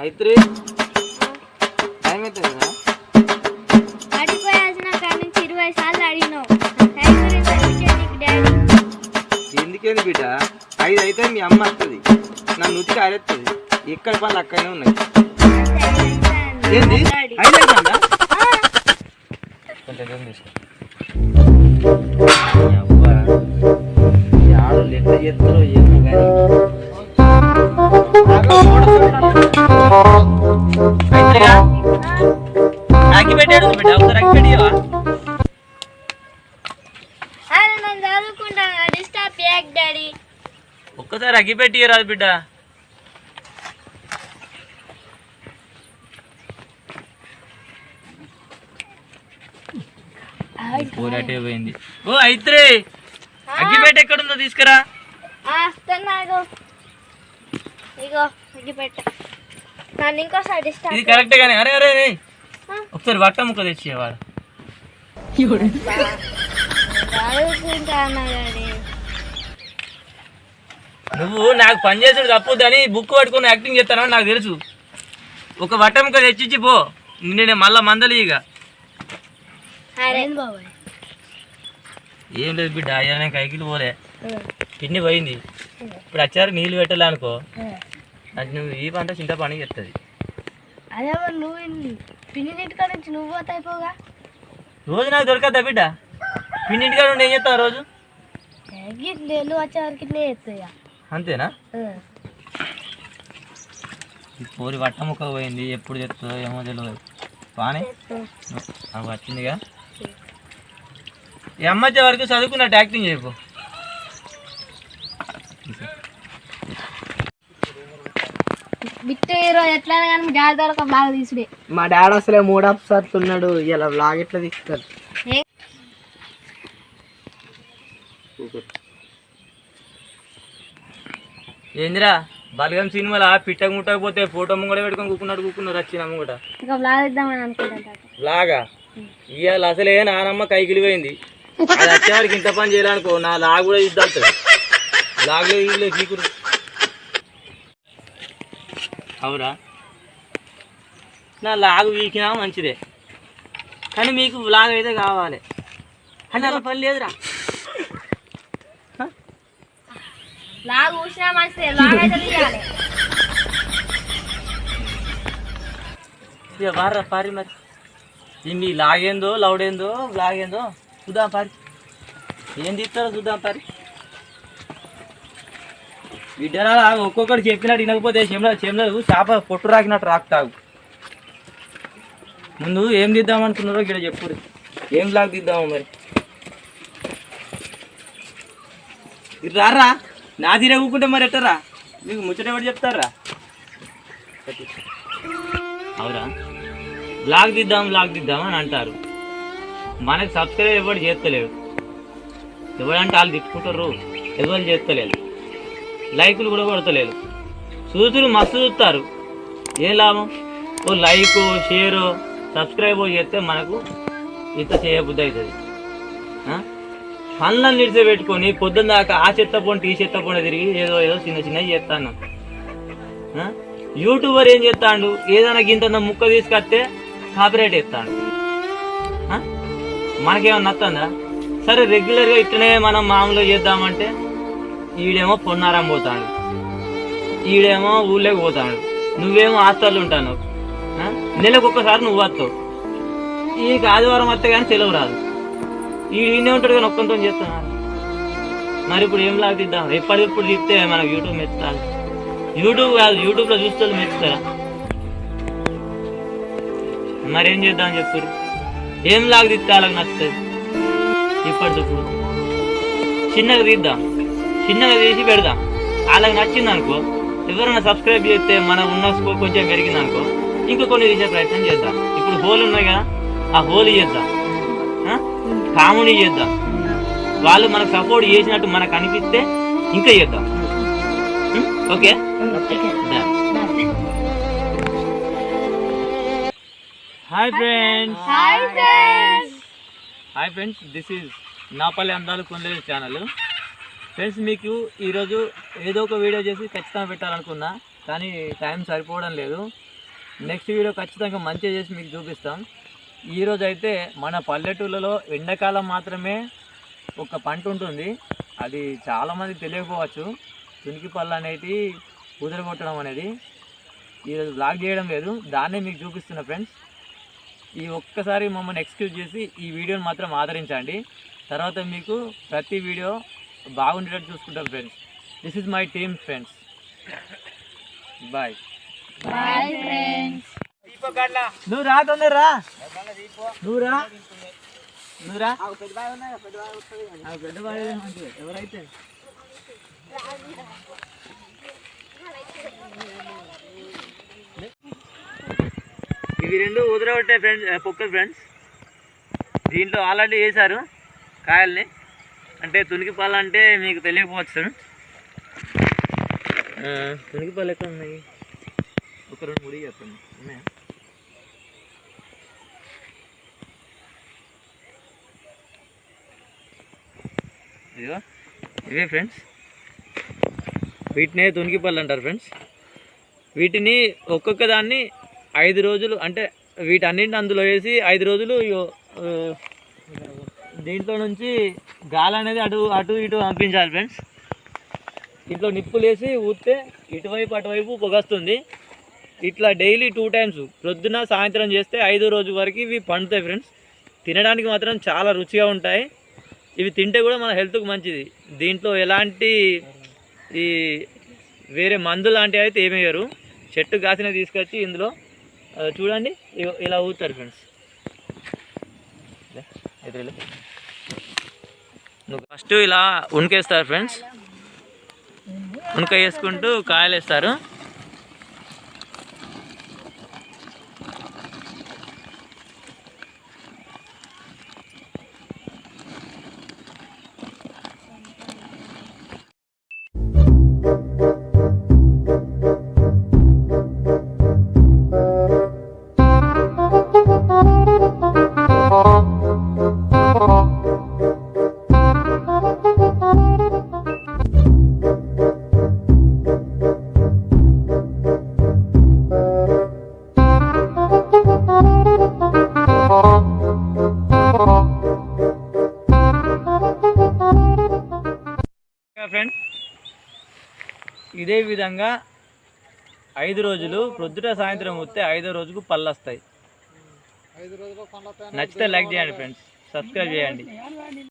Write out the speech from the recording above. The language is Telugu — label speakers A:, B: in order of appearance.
A: అయితే టైం అవుతుంది కదా?
B: అడిగిపోయాల్సిన కాడి నుంచి ఇరవై సార్లు అడిగినావు. టైం గురించి అడిగితే నీకు డాడీ.
A: ఎందుకేంది బిడ్డ? ఐదు అయితే మీ అమ్మ వస్తుంది నా నుతికి ఆరేస్తుంది ఎక్కడ పనులు అక్కడనే ఉన్నాయి. ఏంది? ఐదు అవుతుందా కొంచెం దూరం తీసుకో. ఈ అబ్బా, ఈ ఆడోళ్ళు ఎట్లా చేస్తారో ఏమో కానీ ఒక్కసారి అగ్గి పెట్టి రాదు బిడ్డ పోరాటే పోయింది. ఓ అయిత్రే అగ్గిపేట ఎక్కడుందో తీసుకురా.
B: ఇది పెట్ట నన్ను ఇంకోసారి డిస్టర్బ్
A: ఇది కరెక్ట్ గానే. అరే అరే అరే. ఒకసారి వట్ట ముక్క
B: డాడీ.
A: నువ్వు నాకు పని చేసుడు తప్పొద్దని బుక్ పట్టుకుని యాక్టింగ్ చేస్తానని నాకు తెలుసు. ఒక వట్ట ముక్క తెచ్చిచ్చి పో. నేను మళ్ళా మందలి ఇక. ఏం లేదు బిడ్డ అయ్యా కైకిలు పోలే. పిన్ని పోయింది. ఇప్పుడు వచ్చారు నీళ్ళు పెట్టాలి అనుకో. అది నువ్వు ఈ పంట చింత పని చెప్తుంది
B: అదే నువ్వు పిన్ని ఇంటికాడ నుంచి నువ్వు పోతే అయిపోగా?
A: రోజు నాకు దొరకద్దా బిడ్డ? పిన్ని ఇంటికాడ ఏం చేస్తావు రోజు?
B: వచ్చే వరకు చేస్తాయా
A: అంతేనా? ఈ పోరి వట్ట ముక్క పోయింది ఎప్పుడు చెప్తుందో ఏమో తెలియదు పానే? అవి వచ్చిందిగా. ఈ అమ్మ వచ్చే వరకు చదువుకున్నట్టు యాక్టింగ్ చేయకు
C: మా డాడీ అసలే మూడు అప్సర్లు ఉన్నాడు ఇలా బ్లాగ్ ఎట్లా తీస్తారు
A: ఏందిరా బలగం సినిమాలో పిట్టకు ముట్టకపోతే ఫోటో ముంగడ పెట్టుకొని కూకున్నాడు కూకున్నారు వచ్చిన ముంగట. లాగా ఇవాళ అసలే నానమ్మ కైకిలి పోయింది. అది వచ్చేవారికి ఇంత పని చేయాలనుకో నా లాగ్ కూడా ఇద్దాడు లాగ్లో ఇల్లు అవురా? నా లాగు వీకినా మంచిదే. కానీ మీకు లాగ్ అయితే కావాలి. అలా పని లేదురా.
B: లాగ్ ఊసినా మంచిదే లాగ్ అయితే తీయాలి.
A: ఇక వారా పారి మరి. ఇది లాగేందో లౌడేందో లాగేందో చూద్దాం పారి. ఏం తీస్తారో చూద్దాం పారి. బిడ్డరా ఒక్కొక్కటి చెప్పినట్టు వినకపోతే చెమల చెమలలు చేప పొట్టు రాకినట్టు రాకుతావు ముందు ఏం తీద్దాం అనుకున్నారో ఇక్కడ చెప్పుడు. ఏం లాగ్ తీద్దాము మరి. ఇది రారా. నా తీరే మరి ఎట్టరా? మీకు ముచ్చట ఎవరు చెప్తారా? అవురా. బ్లాగ్ దిద్దాం బ్లాగ్ దిద్దాం అని అంటారు. మనకి సబ్స్క్రైబ్ ఎవరు చేస్తలేడు. ఎవరంటే వాళ్ళు తిట్టుకుంటారు ఎవరు చేస్తలేదు. లైకులు కూడా కొడతలేదు. చూతులు మస్తు చూస్తారు. ఏం లాభం? ఓ లైక్ షేరు సబ్స్క్రైబ్ చేస్తే మనకు ఇంత చేయబుద్ధి అవుతుంది. పనులను నిడిచి పెట్టుకొని పొద్దున్న దాకా ఆ చెత్త పోండి ఈ చెత్త పోండి తిరిగి ఏదో ఏదో చిన్న చిన్నవి చేస్తాను. యూట్యూబర్ ఏం చేస్తాడు? ఏదైనా గింత ముక్క తీసుకొస్తే కాపీరైట్ ఇస్తాడు మనకేమన్నా నత్తందా? సరే రెగ్యులర్గా ఇట్లనే మనం మామూలుగా చేద్దామంటే ఈడేమో పొన్నారం పోతాడు. ఈడేమో ఊళ్ళోకి పోతాడు. నువ్వేమో హాస్టల్లో ఉంటాను. నెలకు ఒక్కసారి నువ్వు వస్తావు. ఈ ఆదివారం వస్తే కానీ సెలవు రాదు. ఈయనే ఉంటాడు కానీ ఒక్కంతో చేస్తున్నారు మరి ఇప్పుడు ఏం లాగా తీద్దాం ఎప్పటికప్పుడు చెప్తే మనకు యూట్యూబ్ మెచ్చుతారు యూట్యూబ్ కాదు యూట్యూబ్లో చూస్తే మెచ్చుతారా? మరి ఏం చేద్దాం చెప్పారు? ఏం లాగా తీస్తే వాళ్ళకి నచ్చుతుంది? ఇప్పటికప్పుడు చిన్నగా తీద్దాం. చిన్నగా తీసి పెడదాం. వాళ్ళకి నచ్చింది అనుకో ఎవరైనా సబ్స్క్రైబ్ చేస్తే మనం ఉన్న స్కోప్ కొంచెం పెరిగింది అనుకో ఇంకా కొన్ని తీసే ప్రయత్నం చేద్దాం. ఇప్పుడు హోల్ ఉన్నాయి కదా ఆ హోల్ చేద్దాం. కామెడీ చేద్దాం. వాళ్ళు మనకు సపోర్ట్ చేసినట్టు మనకు అనిపిస్తే ఇంకా చేద్దాం? Okay. Hi friends
B: hi friends
A: hi friends this is Nampally అందాలు కొనలేదు ఛానల్ ఫ్రెండ్స్ మీకు ఈరోజు ఏదో ఒక వీడియో చేసి ఖచ్చితంగా పెట్టాలనుకున్నా కానీ టైం సరిపోవడం లేదు. నెక్స్ట్ వీడియో ఖచ్చితంగా మంచిగా చేసి మీకు చూపిస్తాం. ఈరోజు అయితే మన పల్లెటూళ్ళలో ఎండాకాలం మాత్రమే ఒక పంట ఉంటుంది. అది చాలామంది తెలియకపోవచ్చు. తునికి పళ్ళు అనేది కుదరగొట్టడం అనేది ఈరోజు బ్లాగ్ చేయడం లేదు. దాన్నే మీకు చూపిస్తున్నా ఫ్రెండ్స్. ఈ ఒక్కసారి మమ్మల్ని ఎక్స్క్యూజ్ చేసి ఈ వీడియోని మాత్రం ఆదరించండి. తర్వాత మీకు ప్రతి వీడియో బాగుండేటట్టు చూసుకుంటాం friends. This is my team friends bye
B: bye friends
A: నువ్వు రా తొందర రా. నువ్వు రా. నువ్వు రా. ఆ పెద్ద బాయ్ మంచిది. ఎవరైతే? ఇవి రెండు ఉదరగొట్టే ఫ్రెండ్స్ పొక్కలు ఫ్రెండ్స్ దీంట్లో ఆల్రెడీ వేశారు కాయల్ని. అంటే తునికి పాలు అంటే మీకు తెలియకపోవచ్చు ఆ, తునికి పాలు ఎక్కడ ఉన్నాయి? ఒక రెండు ముడి చెప్పండి. ఉన్నాయా? ఇదిగో ఇవే ఫ్రెండ్స్ వీటినే తునికి పళ్ళు అంటారు ఫ్రెండ్స్ వీటిని ఒక్కొక్క దాన్ని ఐదు రోజులు అంటే వీటన్నింటిని అందులో వేసి ఐదు రోజులు దీంట్లో నుంచి గాలి అనేది అటు అటు ఇటు పంపించాలి ఫ్రెండ్స్ ఇంట్లో నిప్పులు వేసి ఊస్తే ఇటువైపు అటువైపు పొగస్తుంది ఇట్లా డైలీ టూ టైమ్స్ ప్రొద్దున సాయంత్రం చేస్తే ఐదో రోజు వరకు ఇవి పండుతాయి ఫ్రెండ్స్ తినడానికి మాత్రం చాలా రుచిగా ఉంటాయి. ఇవి తింటే కూడా మన హెల్త్కి మంచిది. దీంట్లో ఎలాంటి ఈ వేరే మందు లాంటివి అయితే ఏమి వేయరు. చెట్టు కాసిన తీసుకొచ్చి ఇందులో చూడండి ఇలా ఊతారు ఫ్రెండ్స్. ఫస్ట్ ఇలా ఉనికేస్తారు ఫ్రెండ్స్. ఉనక వేసుకుంటూ కాయలు వేస్తారు ఫ్రెండ్ ఇదే విధంగా ఐదు రోజులు ప్రొద్దుట సాయంత్రం వస్తే ఐదో రోజుకు పళ్ళు వస్తాయి నచ్చితే లైక్ చేయండి ఫ్రెండ్స్ సబ్స్క్రైబ్ చేయండి.